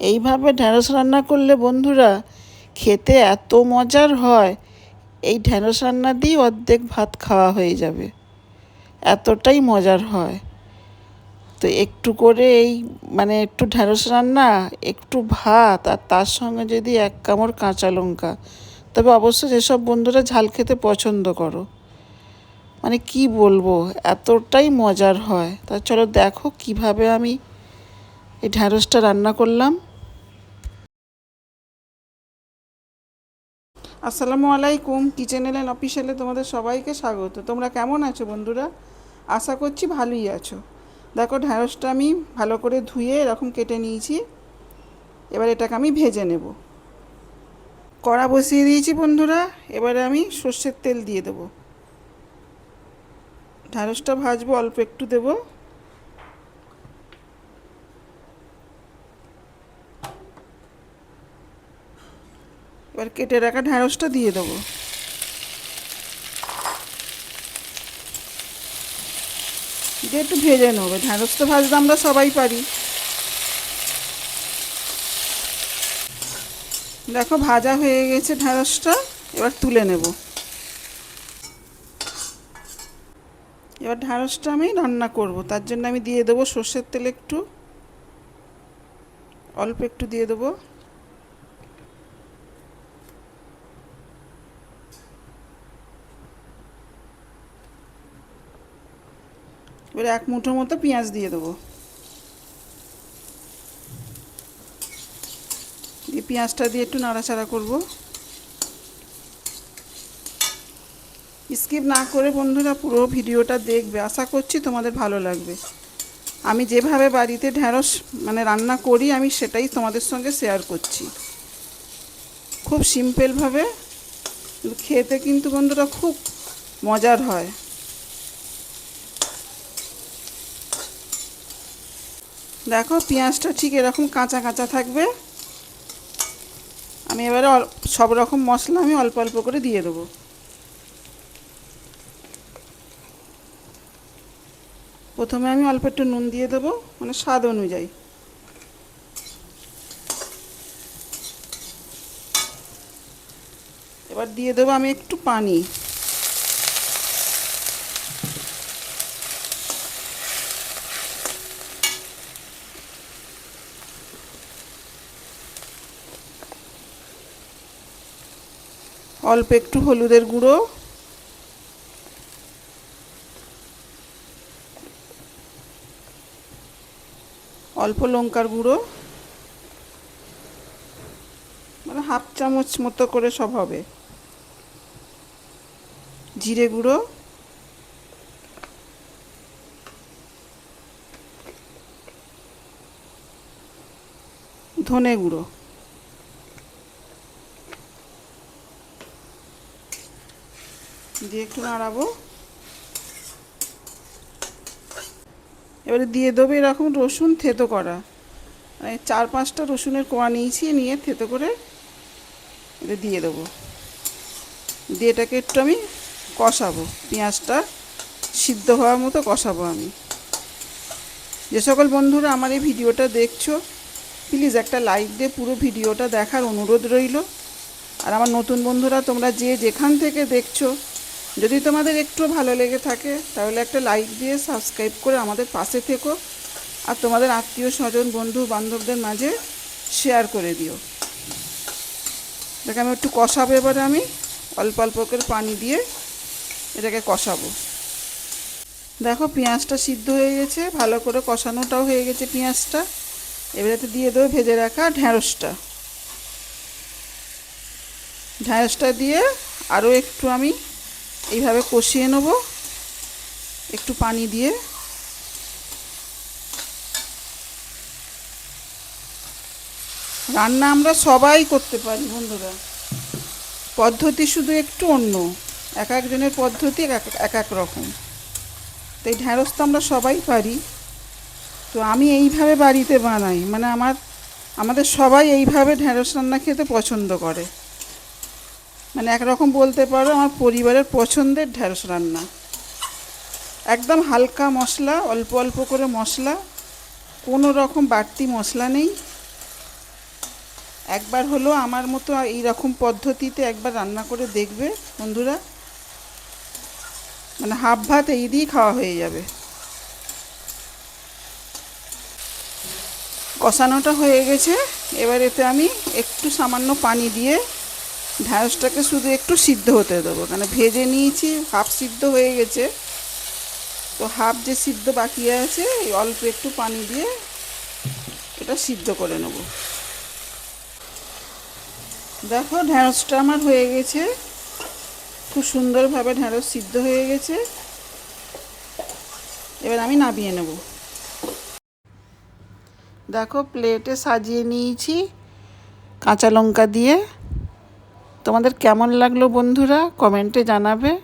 এইভাবে ঢ্যাঁড়স রান্না করলে বন্ধুরা খেতে এত মজার হয়, এই ঢ্যাঁড়স রান্না দিয়ে অর্ধেক ভাত খাওয়া হয়ে যাবে। এতটাই মজার হয়। তো একটু করে এই মানে একটু ঢ্যাঁড়স রান্না, একটু ভাত আর তার সঙ্গে যদি এক কামড় কাঁচা লঙ্কা, তবে অবশ্য যেসব বন্ধুরা ঝাল খেতে পছন্দ করো। মানে কি বলব, এতটাই মজার হয়। তা চলো দেখো কীভাবে আমি এই ঢ্যাঁড়সটা রান্না করলাম। আসসালামু আলাইকুম, কিচেন এলেন অফিসিয়ালে তোমাদের সবাইকে স্বাগত। তোমরা কেমন আছো বন্ধুরা? আশা করছি ভালোই আছো। দেখো ঢ্যাঁড়সটা আমি ভালো করে ধুয়ে এরকম কেটে নিয়েছি। এবার এটাকে আমি ভেজে নেব। কড়া বসিয়ে দিয়েছি বন্ধুরা, এবারে আমি সর্ষের তেল দিয়ে দেবো। ঢ্যাঁড়সটা ভাজবো, অল্প একটু দেবো। এবার কেটে রাখা ঢ্যাঁড়সটা দিয়ে দেবো। দিয়ে একটু ভেজে নেব ঢ্যাঁড়স তো ভাজতে আমরা সবাই পারি। দেখো ভাজা হয়ে গেছে ঢ্যাঁড়সটা, এবার তুলে নেব। এবার ঢ্যাঁড়সটা আমি রান্না করব, তার জন্য আমি দিয়ে দেবো সর্ষের তেল একটু, অল্প একটু দিয়ে দেবো। এবার এক মুঠো মতো পেঁয়াজ দিয়ে দেবো। দিয়ে পেঁয়াজটা দিয়ে একটু নাড়াচাড়া করব। স্কিপ না করে বন্ধুরা পুরো ভিডিওটা দেখবে। আশা করছি তোমাদের ভালো লাগবে। আমি যেভাবে বাড়িতে ঢ্যাঁড়স মানে রান্না করি, আমি সেটাই তোমাদের সঙ্গে শেয়ার করছি। খুব সিম্পলভাবে খেতে কিন্তু বন্ধুরা খুব মজার হয়। দেখো, পেঁয়াজটা ঠিক এরকম কাঁচা কাঁচা থাকবে। আমি এবারে সব রকম মশলা আমি অল্প অল্প করে দিয়ে দেবো। প্রথমে আমি অল্প একটু নুন দিয়ে দেবো মানে স্বাদ অনুযায়ী। এবার দিয়ে দেবো আমি একটু পানি। অল্প একটু হলুদের গুঁড়ো। অল্প লঙ্কার গুঁড়ো। মানে হাফ চামচ মতো করে সব হবে। জিরে গুঁড়ো। ধনে গুঁড়ো। দিয়ে একটু নাড়াবো। এবারে দিয়ে দেবো এরকম রসুন থেতো করা। মানে চার পাঁচটা রসুনের কোয়া নিয়েছি, নিয়ে থেতো করে এটা দিয়ে দেবো। দিয়ে এটাকে একটু আমি কষাবো। পেঁয়াজটা সিদ্ধ হওয়ার মতো কষাবো আমি। যে সকল বন্ধুরা আমার এই ভিডিওটা দেখছ, প্লিজ একটা লাইক দিয়ে পুরো ভিডিওটা দেখার অনুরোধ রইল। আর আমার নতুন বন্ধুরা তোমরা যে যেখান থেকে দেখছ যদি তোমাদের একটু ভালো লেগে থাকে, তাহলে একটা লাইক দিয়ে সাবস্ক্রাইব করে আমাদের পাশে থেকো। আর তোমাদের আত্মীয় স্বজন, বন্ধু বান্ধবদের মাঝে শেয়ার করে দিও। দেখ আমি একটু কষাবো এবারে আমি। অল্প অল্প করে পানি দিয়ে এটাকে কষাবো। দেখো পেঁয়াজটা সিদ্ধ হয়ে গেছে, ভালো করে কষানোটাও হয়ে গেছে পেঁয়াজটা। এবারে দিয়ে দেবো ভেজে রাখা ঢ্যাঁড়সটা ঢ্যাঁড়সটা দিয়ে আরও একটু আমি এইভাবে কষিয়ে নেব। একটু পানি দিয়ে। রান্না আমরা সবাই করতে পারি বন্ধুরা। পদ্ধতি শুধু একটু অন্য। এক একজনের পদ্ধতি এক এক রকম। তো এই ঢ্যাঁড়স তো আমরা সবাই পারি। তো আমি এইভাবে বাড়িতে বানাই। মানে আমার, আমাদের সবাই এইভাবে ঢ্যাঁড়স রান্না খেতে পছন্দ করে। মানে একরকম বলতে পারো আমার পরিবারের পছন্দের ঢ্যাঁড়স রান্না। একদম হালকা মশলা, অল্প অল্প করে মশলা, কোনো রকম বাড়তি মশলা নেই। একবার হলো আমার মতো এইরকম পদ্ধতিতে একবার রান্না করে দেখবে বন্ধুরা। মানে হাফ ভাত এই দিয়েই খাওয়া হয়ে যাবে। কষানোটা হয়ে গেছে। এবার এতে আমি একটু সামান্য পানি দিয়ে ঢ্যাঁড়সটাকে শুধু একটু সিদ্ধ হতে দেবো। মানে ভেজে নিয়েছি হাফ সিদ্ধ হয়ে গেছে। তো হাফ যে সিদ্ধ বাকি আছে অল্প একটু পানি দিয়ে এটা সিদ্ধ করে নেব। দেখো ঢ্যাঁড়সটা আমার হয়ে গেছে। খুব সুন্দরভাবে ঢ্যাঁড়স সিদ্ধ হয়ে গেছে। এবার আমি নামিয়ে নেব। দেখো প্লেটে সাজিয়ে নিয়েছি। কাঁচা লঙ্কা দিয়ে। তোমাদের কেমন লাগল বন্ধুরা? কমেন্টে জানাবে।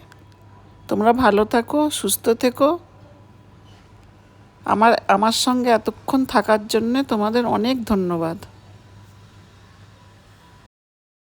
তোমরা ভালো থাকো, সুস্থ থেকো। আমার আমার সঙ্গে এতক্ষণ থাকার জন্যে তোমাদের অনেক ধন্যবাদ।